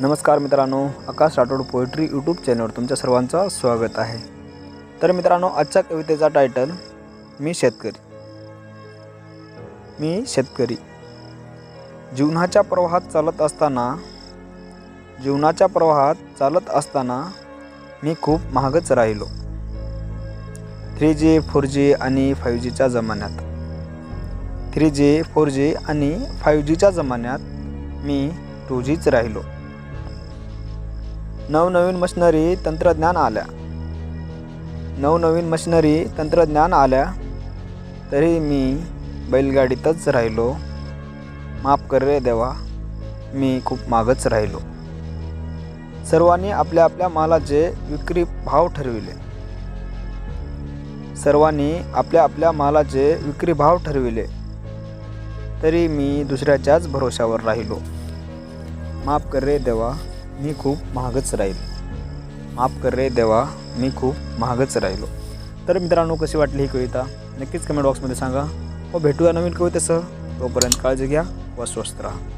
नमस्कार मित्रांनो आकाश Rathod poetry YouTube चॅनलवर तुमच्या सर्वांचं स्वागत आहे. तर मित्रांनो आजच्या कवितेचा टायटल मी शेतकरी. मी शेतकरी. जीवनाच्या प्रवाहात चालत असताना जीवनाच्या प्रवाहात चालत असताना मी खूप महागच राहिलो. थ्री जी फोर जी आणि फाईव्ह जीच्या जमान्यात. थ्री जी फोर जी आणि फाईव्ह जीच्या जमान्यात मी टू जीच राहिलो. नवनवीन मशिनरी तंत्रज्ञान आल्या. नवनवीन मशिनरी तंत्रज्ञान आल्या तरी मी बैलगाडीतच राहिलो. माफ कर रे देवा मी खूप मागच राहिलो. सर्वांनी आपल्या आपल्या मालाचे विक्री भाव ठरविले. सर्वांनी आपल्या आपल्या मालाचे विक्री भाव ठरविले. तरी मी दुसऱ्याच्याच भरोशावर राहिलो. माफ कर रे देवा मी खूप महागच राहील. माफ कर रे देवा मी खूप महागच राहिलो. तर मित्रांनो कशी वाटली ही कविता? नक्कीच कमेंट बॉक्समध्ये सांगा. व भेटूया नवीन कवितेसह. तोपर्यंत काळजी घ्या व स्वस्थ राहा.